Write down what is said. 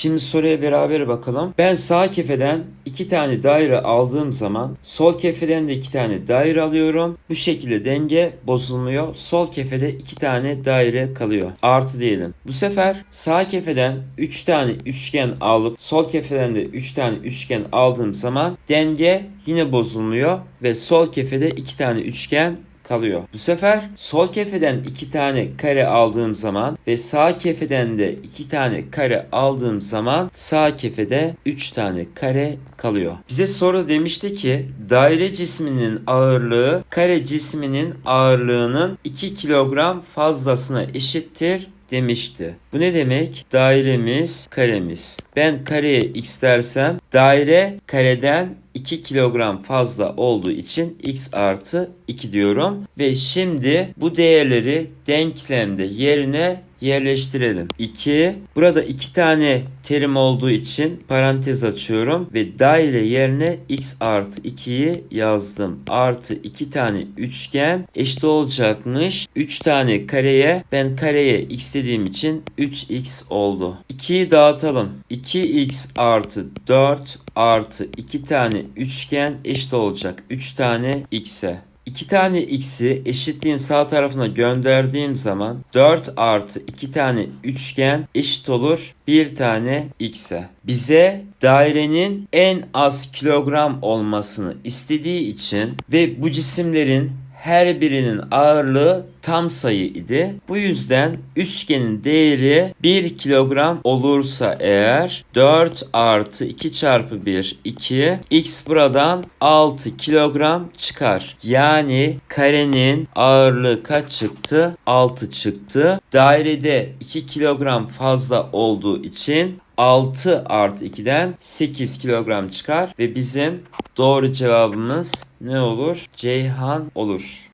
Şimdi soruya beraber bakalım. Ben sağ kefeden iki tane daire aldığım zaman sol kefeden de iki tane daire alıyorum. Bu şekilde denge bozulmuyor. Sol kefede iki tane daire kalıyor. Artı diyelim. Bu sefer sağ kefeden 3 tane üçgen alıp sol kefeden de 3 tane üçgen aldığım zaman denge yine bozulmuyor ve sol kefede iki tane üçgen kalıyor. Bu sefer sol kefeden iki tane kare aldığım zaman ve sağ kefeden de iki tane kare aldığım zaman sağ kefede üç tane kare kalıyor. Bize soru demişti ki daire cisminin ağırlığı kare cisminin ağırlığının 2 kilogram fazlasına eşittir demişti. Bu ne demek? Dairemiz karemiz. Ben kareye x dersem daire kareden 2 kilogram fazla olduğu için x artı 2 diyorum. Ve şimdi bu değerleri denklemde yerine yerleştirelim. 2. Burada iki tane terim olduğu için parantez açıyorum ve daire yerine x artı 2'yi yazdım. Artı 2 tane üçgen eşit olacakmış. 3 tane kareye ben kareye x dediğim için 3x oldu. 2'yi dağıtalım. 2x artı 4 artı 2 tane üçgen eşit olacak. 3 tane x'e. 2 tane x'i eşitliğin sağ tarafına gönderdiğim zaman 4 artı 2 tane üçgen eşit olur 1 tane x'e. Bize dairenin en az kilogram olmasını istediği için ve bu cisimlerin her birinin ağırlığı tam sayı idi. Bu yüzden üçgenin değeri 1 kilogram olursa eğer 4 artı 2 çarpı 1 2 x buradan 6 kilogram çıkar. Yani karenin ağırlığı kaç çıktı? 6 çıktı. Dairede 2 kilogram fazla olduğu için 6 artı 2'den 8 kilogram çıkar ve bizim doğru cevabımız ne olur? Ceyhan olur.